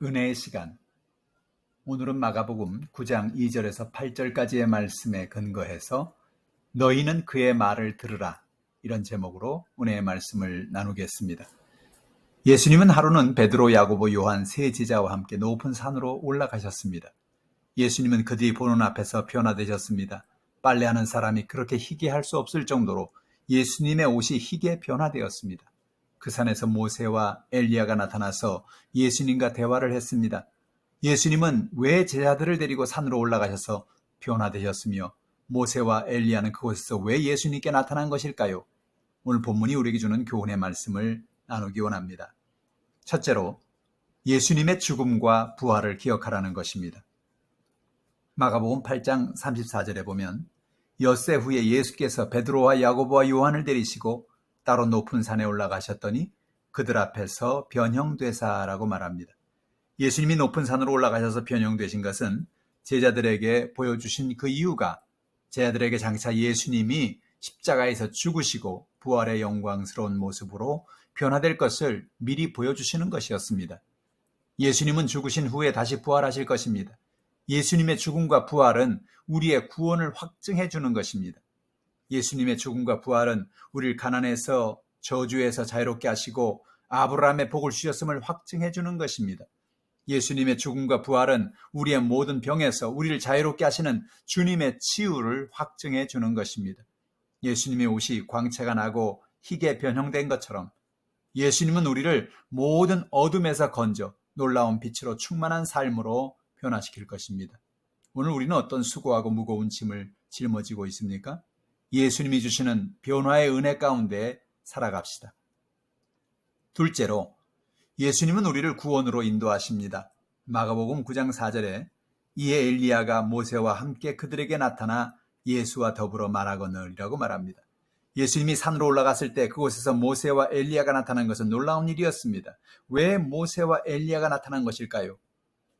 은혜의 시간. 오늘은 마가복음 9장 2절에서 8절까지의 말씀에 근거해서 너희는 그의 말을 들으라. 이런 제목으로 은혜의 말씀을 나누겠습니다. 예수님은 하루는 베드로, 야고보, 요한 세 제자와 함께 높은 산으로 올라가셨습니다. 예수님은 그들이 보는 앞에서 변화되셨습니다. 빨래하는 사람이 그렇게 희게 할 수 없을 정도로 예수님의 옷이 희게 변화되었습니다. 그 산에서 모세와 엘리야가 나타나서 예수님과 대화를 했습니다. 예수님은 왜 제자들을 데리고 산으로 올라가셔서 변화되셨으며 모세와 엘리야는 그곳에서 왜 예수님께 나타난 것일까요? 오늘 본문이 우리에게 주는 교훈의 말씀을 나누기 원합니다. 첫째로 예수님의 죽음과 부활을 기억하라는 것입니다. 마가복음 8장 34절에 보면 엿새 후에 예수께서 베드로와 야고보와 요한을 데리시고 따로 높은 산에 올라가셨더니 그들 앞에서 변형되사라고 말합니다. 예수님이 높은 산으로 올라가셔서 변형되신 것은 제자들에게 보여주신 그 이유가 제자들에게 장차 예수님이 십자가에서 죽으시고 부활의 영광스러운 모습으로 변화될 것을 미리 보여주시는 것이었습니다. 예수님은 죽으신 후에 다시 부활하실 것입니다. 예수님의 죽음과 부활은 우리의 구원을 확증해 주는 것입니다. 예수님의 죽음과 부활은 우리를 가난에서 저주에서 자유롭게 하시고 아브라함의 복을 주셨음을 확증해 주는 것입니다. 예수님의 죽음과 부활은 우리의 모든 병에서 우리를 자유롭게 하시는 주님의 치유를 확증해 주는 것입니다. 예수님의 옷이 광채가 나고 희게 변형된 것처럼 예수님은 우리를 모든 어둠에서 건져 놀라운 빛으로 충만한 삶으로 변화시킬 것입니다. 오늘 우리는 어떤 수고하고 무거운 짐을 짊어지고 있습니까? 예수님이 주시는 변화의 은혜 가운데 살아갑시다. 둘째로 예수님은 우리를 구원으로 인도하십니다. 마가복음 9장 4절에 이에 엘리야가 모세와 함께 그들에게 나타나 예수와 더불어 말하거늘이라고 말합니다. 예수님이 산으로 올라갔을 때 그곳에서 모세와 엘리야가 나타난 것은 놀라운 일이었습니다. 왜 모세와 엘리야가 나타난 것일까요?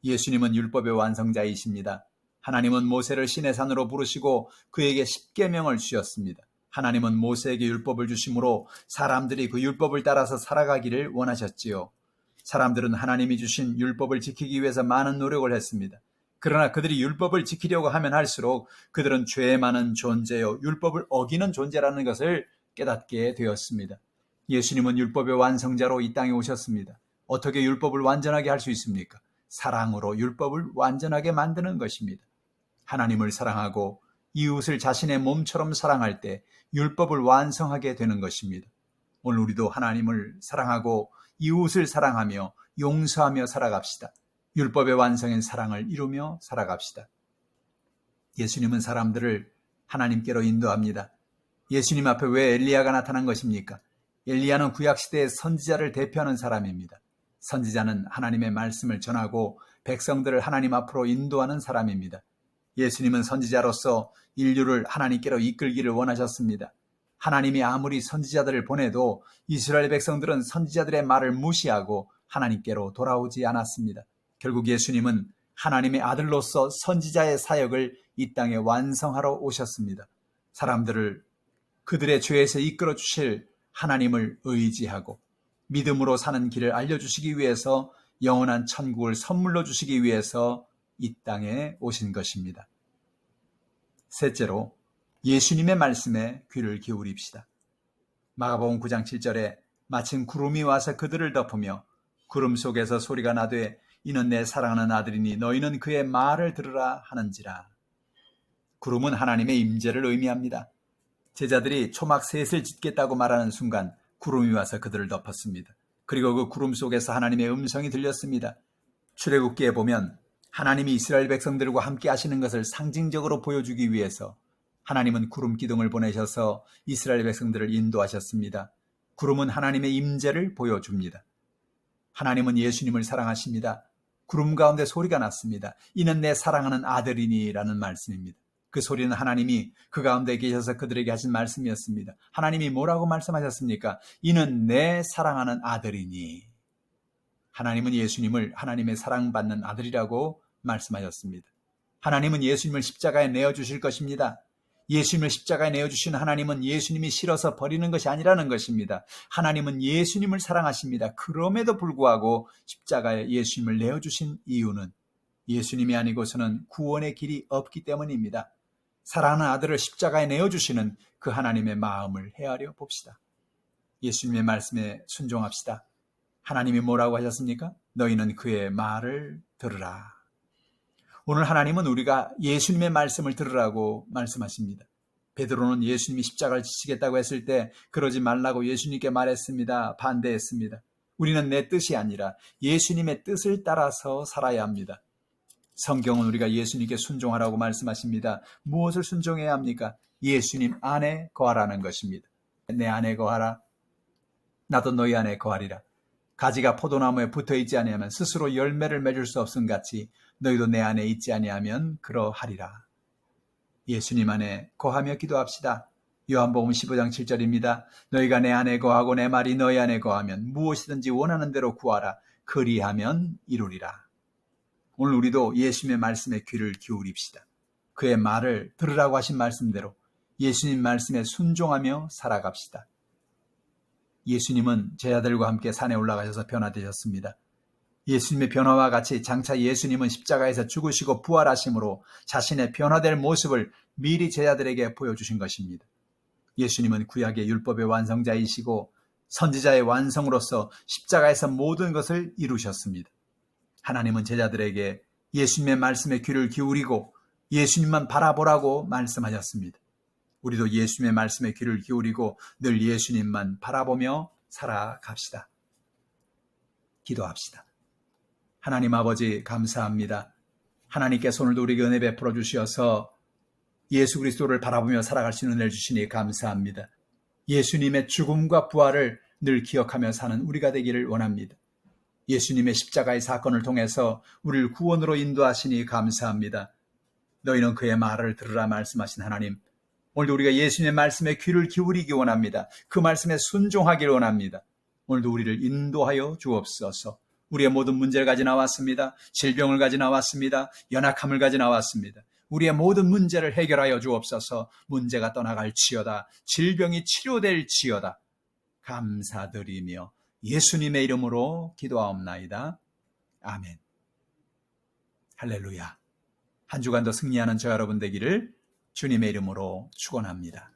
예수님은 율법의 완성자이십니다. 하나님은 모세를 신의 산으로 부르시고 그에게 십계명을 주셨습니다. 하나님은 모세에게 율법을 주심으로 사람들이 그 율법을 따라서 살아가기를 원하셨지요. 사람들은 하나님이 주신 율법을 지키기 위해서 많은 노력을 했습니다. 그러나 그들이 율법을 지키려고 하면 할수록 그들은 죄 많은 존재요, 율법을 어기는 존재라는 것을 깨닫게 되었습니다. 예수님은 율법의 완성자로 이 땅에 오셨습니다. 어떻게 율법을 완전하게 할 수 있습니까? 사랑으로 율법을 완전하게 만드는 것입니다. 하나님을 사랑하고 이웃을 자신의 몸처럼 사랑할 때 율법을 완성하게 되는 것입니다. 오늘 우리도 하나님을 사랑하고 이웃을 사랑하며 용서하며 살아갑시다. 율법의 완성인 사랑을 이루며 살아갑시다. 예수님은 사람들을 하나님께로 인도합니다. 예수님 앞에 왜 엘리야가 나타난 것입니까? 엘리야는 구약 시대의 선지자를 대표하는 사람입니다. 선지자는 하나님의 말씀을 전하고 백성들을 하나님 앞으로 인도하는 사람입니다. 예수님은 선지자로서 인류를 하나님께로 이끌기를 원하셨습니다. 하나님이 아무리 선지자들을 보내도 이스라엘 백성들은 선지자들의 말을 무시하고 하나님께로 돌아오지 않았습니다. 결국 예수님은 하나님의 아들로서 선지자의 사역을 이 땅에 완성하러 오셨습니다. 사람들을 그들의 죄에서 이끌어 주실 하나님을 의지하고 믿음으로 사는 길을 알려주시기 위해서 영원한 천국을 선물로 주시기 위해서 이 땅에 오신 것입니다. 셋째로 예수님의 말씀에 귀를 기울입시다. 마가복음 9장 7절에 마침 구름이 와서 그들을 덮으며 구름 속에서 소리가 나되 이는 내 사랑하는 아들이니 너희는 그의 말을 들으라 하는지라. 구름은 하나님의 임재를 의미합니다. 제자들이 초막 셋을 짓겠다고 말하는 순간 구름이 와서 그들을 덮었습니다. 그리고 그 구름 속에서 하나님의 음성이 들렸습니다. 출애굽기에 보면 하나님이 이스라엘 백성들과 함께 하시는 것을 상징적으로 보여주기 위해서 하나님은 구름 기둥을 보내셔서 이스라엘 백성들을 인도하셨습니다. 구름은 하나님의 임재를 보여줍니다. 하나님은 예수님을 사랑하십니다. 구름 가운데 소리가 났습니다. 이는 내 사랑하는 아들이니라는 말씀입니다. 그 소리는 하나님이 그 가운데 계셔서 그들에게 하신 말씀이었습니다. 하나님이 뭐라고 말씀하셨습니까? 이는 내 사랑하는 아들이니. 하나님은 예수님을 하나님의 사랑받는 아들이라고 말씀하셨습니다. 하나님은 예수님을 십자가에 내어 주실 것입니다. 예수님을 십자가에 내어주신 하나님은 예수님이 싫어서 버리는 것이 아니라는 것입니다. 하나님은 예수님을 사랑하십니다. 그럼에도 불구하고 십자가에 예수님을 내어주신 이유는 예수님이 아니고서는 구원의 길이 없기 때문입니다. 사랑하는 아들을 십자가에 내어주시는 그 하나님의 마음을 헤아려 봅시다. 예수님의 말씀에 순종합시다. 하나님이 뭐라고 하셨습니까? 너희는 그의 말을 들으라. 오늘 하나님은 우리가 예수님의 말씀을 들으라고 말씀하십니다. 베드로는 예수님이 십자가를 지시겠다고 했을 때 그러지 말라고 예수님께 말했습니다. 반대했습니다. 우리는 내 뜻이 아니라 예수님의 뜻을 따라서 살아야 합니다. 성경은 우리가 예수님께 순종하라고 말씀하십니다. 무엇을 순종해야 합니까? 예수님 안에 거하라는 것입니다. 내 안에 거하라. 나도 너희 안에 거하리라. 가지가 포도나무에 붙어 있지 아니하면 스스로 열매를 맺을 수 없음 같이 너희도 내 안에 있지 아니하면 그러하리라. 예수님 안에 거하며 기도합시다. 요한복음 15장 7절입니다. 너희가 내 안에 거하고 내 말이 너희 안에 거하면 무엇이든지 원하는 대로 구하라. 그리하면 이루리라. 오늘 우리도 예수님의 말씀에 귀를 기울입시다. 그의 말을 들으라고 하신 말씀대로 예수님 말씀에 순종하며 살아갑시다. 예수님은 제자들과 함께 산에 올라가셔서 변화되셨습니다. 예수님의 변화와 같이 장차 예수님은 십자가에서 죽으시고 부활하심으로 자신의 변화될 모습을 미리 제자들에게 보여주신 것입니다. 예수님은 구약의 율법의 완성자이시고 선지자의 완성으로서 십자가에서 모든 것을 이루셨습니다. 하나님은 제자들에게 예수님의 말씀에 귀를 기울이고 예수님만 바라보라고 말씀하셨습니다. 우리도 예수님의 말씀에 귀를 기울이고 늘 예수님만 바라보며 살아갑시다. 기도합시다. 하나님 아버지 감사합니다. 하나님께서 오늘도 우리에게 은혜 베풀어 주셔서 예수 그리스도를 바라보며 살아갈 수 있는 은혜를 주시니 감사합니다. 예수님의 죽음과 부활을 늘 기억하며 사는 우리가 되기를 원합니다. 예수님의 십자가의 사건을 통해서 우리를 구원으로 인도하시니 감사합니다. 너희는 그의 말을 들으라 말씀하신 하나님. 오늘도 우리가 예수님의 말씀에 귀를 기울이기 원합니다. 그 말씀에 순종하기를 원합니다. 오늘도 우리를 인도하여 주옵소서. 우리의 모든 문제를 가지 나왔습니다. 질병을 가지 나왔습니다. 연약함을 가지 나왔습니다. 우리의 모든 문제를 해결하여 주옵소서. 문제가 떠나갈 지어다. 질병이 치료될 지어다. 감사드리며 예수님의 이름으로 기도하옵나이다. 아멘. 할렐루야. 한 주간도 승리하는 저 여러분 되기를 주님의 이름으로 축원합니다.